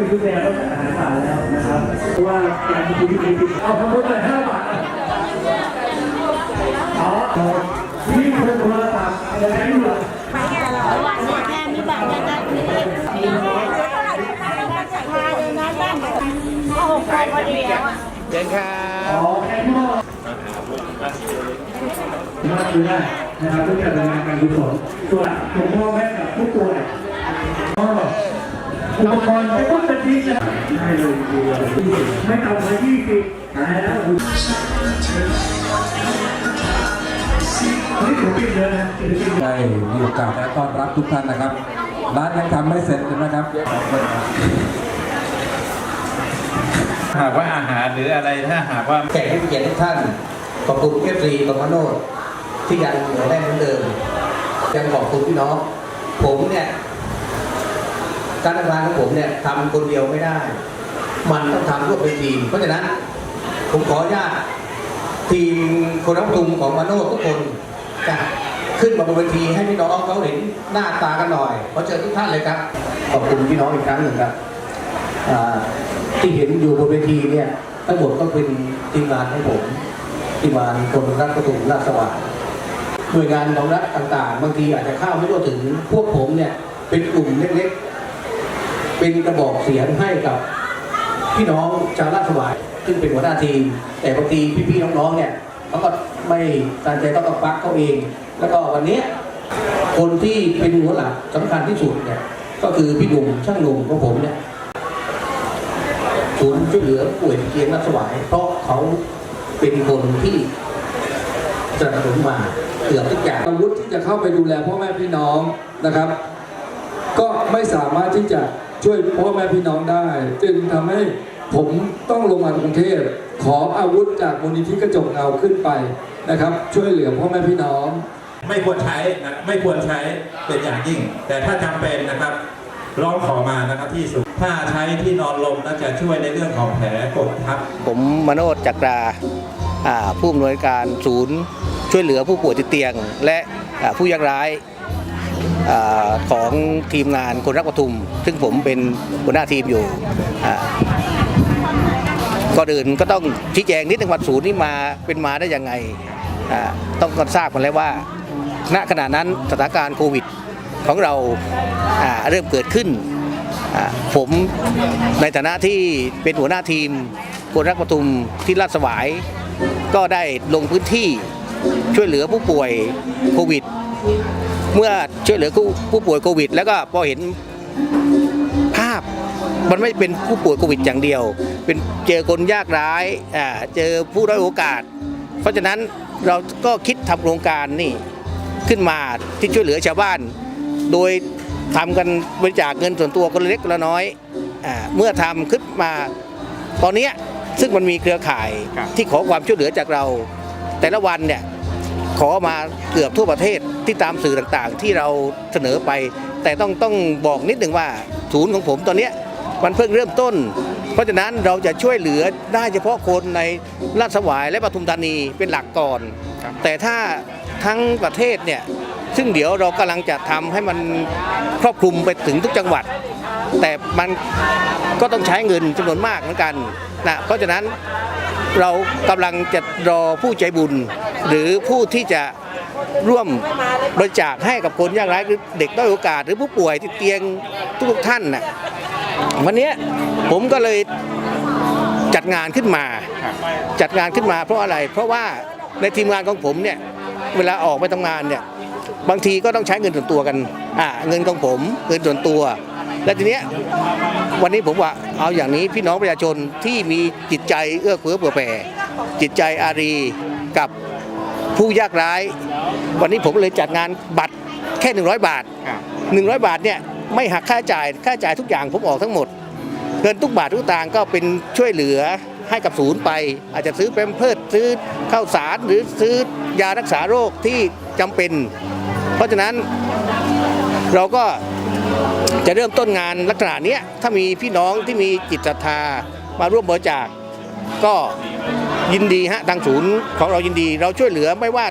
มีคุณแม่ต้องอาหารป่าแล้วนะครับเพราะว่าการกินที่ดีเอาทั้งหมดเลยห้าบาทอ๋อนี่คือโทรศัพท์อะไรนี่หรอแค่มีบัตรนะจ๊ะมีมีเท่าไหร่พาเลยนะบ้านก็หกพันพอดีแล้วอะเชิญครับอ๋อแค่พ่อมาดูได้นะครับทุกการดำเนินการกุศลส่วนหลวงพ่อแม่กับผู้ป่วยก็ อุปกรณ์ไม่ต้องเป็นที่จะให้เลยไม่ต่ำกว่ายี่สิบแล้วนี่ผมกินเยนะได้มีโอกาสและต้อนรับทุกท่านนะครับร้านยังทำไม่เสร็จนะครับหากว่าอาหารหรืออะไรถ้าหากว่าแขกผู้เกียรติทุกท่านขอบคุณเอฟซีกับมโนดที่ยังเหนียวแน่นเหมือนเดิม ยังขอบคุณพี่น้อง ผมเนี่ย การทำงานของผมเนี่ยทำคนเดียวไม่ได้ มันต้องทำร่วมเป็นทีม เพราะฉะนั้นผมขออนุญาตทีมคนรับทุมของมโนดทุกคนจะขึ้นมาบนเวทีให้พี่น้องเขาเห็นหน้าตากันหน่อยขอเชิญทุกท่านเลยครับ ขอบคุณพี่น้องอีกครั้งหนึ่งครับที่เห็นอยู่บนเวทีเนี่ยทั้งหมดก็เป็นทีมงานของผมทีมงานคนรักประตูราชสว่างหน่วยงานของรัฐต่างๆ บางทีอาจจะเข้าไม่ทั่วถึงพวกผมเนี่ยเป็นกลุ่มเล็กๆ เป็นกระบอกเสียงให้กับพี่น้องชาวราชสวายซึ่งเป็นหัวหน้าทีม แต่บางทีพี่ๆน้องๆเนี่ยเขาก็ไม่ตั้งใจต้องกับปักเขาเอง แล้วก็วันนี้คนที่เป็นหัวหลักสำคัญที่สุดเนี่ยก็คือพี่หนุ่มช่างหนุ่มของผมเนี่ยศูนย์ช่วยเหลือป่วยเตียงรัชสวาย เพราะเขาเป็นคนที่สนับสนุนมาเกือบทุกอย่างอาวุธที่จะเข้าไปดูแลพ่อแม่พี่น้องนะครับ ก็ไม่สามารถที่จะ ช่วยพ่อแม่พี่น้องได้ จึงทำให้ผมต้องลงมากรุงเทพขออาวุธจากมูลนิธิกระจกเงาขึ้นไปนะครับ ช่วยเหลือพ่อแม่พี่น้อง ไม่ควรใช้นะไม่ควรใช้เป็นอย่างยิ่ง แต่ถ้าจำเป็นนะครับร้องขอมานะครับที่สุดถ้าใช้ที่นอนลมน่าจะช่วยในเรื่องของแผลกดทับ ผมมโนดจักราอ่าผู้อำนวยการศูนย์ ช่วยเหลือผู้ป่วยติดเตียง และอ่าผู้ยากไร้อา ของทีมงานคนรักปทุม ซึ่งผมเป็นหัวหน้าทีมอยู่ก่อนอื่นก็ต้องชี้แจงนิดนึงว่าศูนย์นี้มาเป็นมาได้ยังไง ต้องก็ทราบกันแล้วว่าณขณะนั้นสถานการณ์โควิดของเราเริ่มเกิดขึ้น ผมในฐานะที่เป็นหัวหน้าทีมคนรักปทุมที่ลาดสวาย ก็ได้ลงพื้นที่ช่วยเหลือผู้ป่วยโควิด เมื่อช่วยเหลือผู้ผู้ป่วยโควิด แล้วก็พอเห็นภาพมันไม่เป็นผู้ป่วยโควิดอย่างเดียว เป็นเจอคนยากไร้อ่าเจอผู้ด้อยโอกาส เพราะฉะนั้นเราก็คิดทำโครงการนี่ขึ้นมาที่ช่วยเหลือชาวบ้าน โดยทำกันบริจาคเงินส่วนตัวคนละเล็กคนละน้อยอาเมื่อทำขึ้นมาตอนเนี้ยซึ่งมันมีเครือข่ายที่ขอความช่วยเหลือจากเรา แต่ละวันเนี่ย ขอมาเกือบทั่วประเทศที่ตามสื่อต่างๆ ที่เราเสนอไป แต่ต้องต้องบอกนิดหนึ่งว่าศูนย์ของผมตอนเนี้ยมันเพิ่งเริ่มต้น เพราะฉะนั้นเราจะช่วยเหลือได้เฉพาะคนในลาดสวายและปทุมธานีเป็นหลักก่อน แต่ถ้าทั้งประเทศเนี่ยซึ่งเดี๋ยวเรากำลังจะทำให้มันครอบคลุมไปถึงทุกจังหวัด แต่มันก็ต้องใช้เงินจำนวนมากเหมือนกันนะเพราะฉะนั้น เรากำลังจะรอผู้ใจบุญ หรือผู้ที่จะร่วมบริจาคให้กับคนยากไร้หรือเด็กด้อยโอกาส หรือผู้ป่วยที่เตียงทุกๆท่านนะวันนี้ผมก็เลยจัดงานขึ้นมา จัดงานขึ้นมาเพราะอะไร เพราะว่าในทีมงานของผมเนี่ยเวลาออกไปทำงานเนี่ยบางทีก็ต้องใช้เงินส่วนตัวกันอ่าเงินของผมเงินส่วนตัว และทีเนี้ยวันนี้ผมว่าเอาอย่างนี้พี่น้องประชาชนที่มีจิตใจเอื้อเฟื้อเผื่อแผ่จิตใจอารีกับผู้ยากไร้วันนี้ผมเลยจัดงานบัตรแค่ 100 บาท 100 บาทเนี่ยไม่หักค่าใช้จ่ายค่าใช้จ่ายทุกอย่างผมออกทั้งหมดเงินทุกบาททุกตางค์ก็เป็นช่วยเหลือให้กับศูนย์ไป อาจจะซื้อแปมเพิร์ดซื้อข้าวสารหรือซื้อยารักษาโรคที่จำเป็น เพราะฉะนั้นเราก็ จะเริ่มต้นงานลักษณะนี้ถ้ามีพี่น้องที่มีจิตศรัทธามาร่วมบริจาคก็ยินดีฮะทางศูนย์ของเรายินดี เราช่วยเหลือไม่ว่า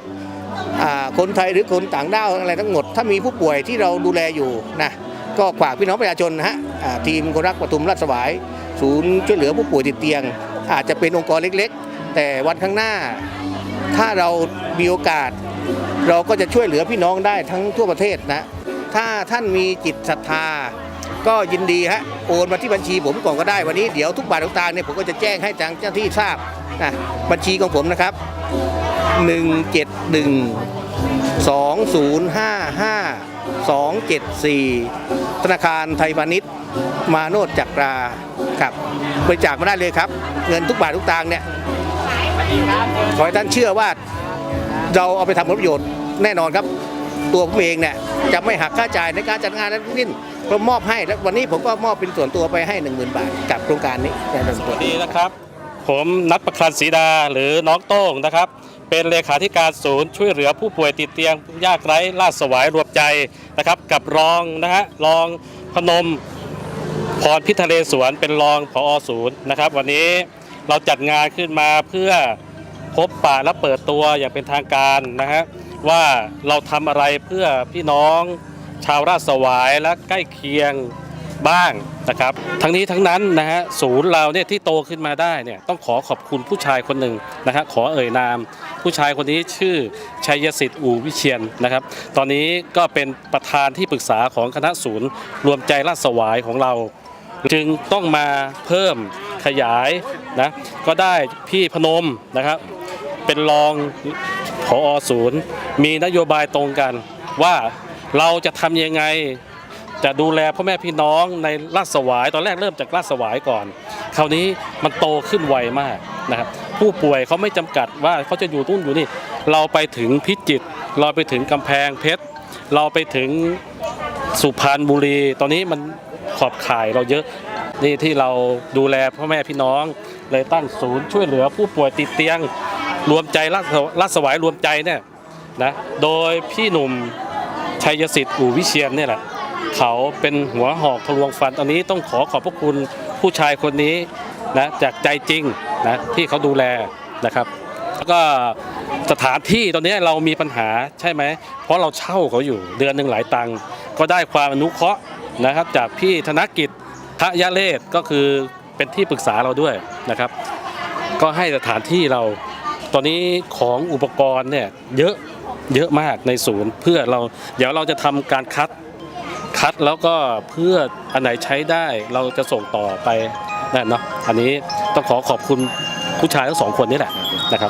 คนไทยหรือคนต่างด้าวอะไรทั้งหมด ถ้ามีผู้ป่วยที่เราดูแลอยู่นะก็ฝากพี่น้องประชาชนนะฮะทีมคนรักปทุมราชสวาย ศูนย์ช่วยเหลือผู้ป่วยติดเตียง อาจจะเป็นองค์กรเล็กๆ แต่วันข้างหน้า ถ้าเรามีโอกาส เราก็จะช่วยเหลือพี่น้องได้ทั้งทั่วประเทศนะ ถ้าท่านมีจิตศรัทธา ก็ยินดีฮะโอนมาที่บัญชีผมก่อนก็ได้วันนี้เดี๋ยวทุกบาททุกตางค์เนี่ยผมก็จะแจ้งให้ทางเจ้าที่ทราบนะบัญชีของผมนะครับ 171 2055 274 ธนาคารไทยพาณิชย์มาโนดจักราครับบริจาคมาได้เลยครับ เงินทุกบาททุกตางค์เนี่ยขอให้ท่านเชื่อว่าเราเอาไปทำผลประโยชน์แน่นอนครับ ตัวผมเองเนี่ยจะไม่หักค่าจ่ายในการจัดงานนั้นนิ่นก็มอบให้แล้ววันนี้ผมก็มอบเป็นส่วนตัวไปให้ 1 0,000 บาทกับโครงการนี้ในส่วนตัวสดีนะครับ ผมนัทประคันศรีดาหรือน้องโต้งนะครับ เป็นเลขาธิการศูนย์ช่วยเหลือผู้ป่วยติดเตียงยากไร้ลาดสวายรวมใจนะครับ กับรองนะฮะรองพนมพรพิทะเลสวนเป็นรองผอศูนย์นะครับ วันนี้เราจัดงานขึ้นมาเพื่อ พบปะและเปิดตัวอย่างเป็นทางการนะฮะว่าเราทำอะไรเพื่อพี่น้องชาวราชสวายและใกล้เคียงบ้างนะครับ ทั้งนี้ทั้งนั้นนะฮะศูนย์เราเนี่ยที่โตขึ้นมาได้เนี่ยต้องขอขอบคุณผู้ชายคนหนึ่งนะฮะขอเอ่ยนาม ผู้ชายคนนี้ชื่อชัยสิทธิ์อู่วิเชียนนะครับ ตอนนี้ก็เป็นประธานที่ปรึกษาของคณะศูนย์ รวมใจราชสวายของเรา จึงต้องมาเพิ่มขยายนะก็ได้พี่พนมนะครับ เป็นรองผอศูนย์ มีนโยบายตรงกัน ว่าเราจะทำยังไงจะดูแลพ่อแม่พี่น้องในลาดสวายตอนแรกเริ่มจากลาดสวายก่อน คราวนี้มันโตขึ้นไวมากนะครับ ผู้ป่วยเขาไม่จำกัดว่าเขาจะอยู่ตุ้นอยู่นี่ เราไปถึงพิจิตรเราไปถึงกำแพงเพชรเราไปถึงสุพรรณบุรี ตอนนี้มันขอบข่ายเราเยอะนี่ที่เราดูแลพ่อแม่พี่น้องเลยตั้งศูนย์ช่วยเหลือผู้ป่วยติดเตียง รวมใจลาดลาดสวายรวมใจเนี่ยนะโดยพี่หนุ่มชัยสิทธิ์อู่วิเชียนเนี่ยแหละเขาเป็นหัวหอกทะลวงฟันตอนนี้ต้องขอขอบพระคุณผู้ชายคนนี้นะจากใจจริงนะที่เขาดูแลนะครับ แล้วก็สถานที่ตอนนี้เรามีปัญหาใช่ไหมเพราะเราเช่าเขาอยู่เดือนหนึ่งหลายตังค์ก็ได้ความอนุเคราะห์นะครับ จากพี่ธนกิจทะยะเลศก็คือเป็นที่ปรึกษาเราด้วยนะครับ ก็ให้สถานที่เรา ตอนนี้ของอุปกรณ์เนี่ยเยอะเยอะมากในศูนย์ เพื่อเราเดี๋ยวเราจะทำการคัดคัดแล้วก็เพื่ออันไหนใช้ได้เราจะส่งต่อไปนั่นเนาะอันนี้ต้องขอขอบคุณผู้ชายทั้งสองคนนี่แหละนะครับ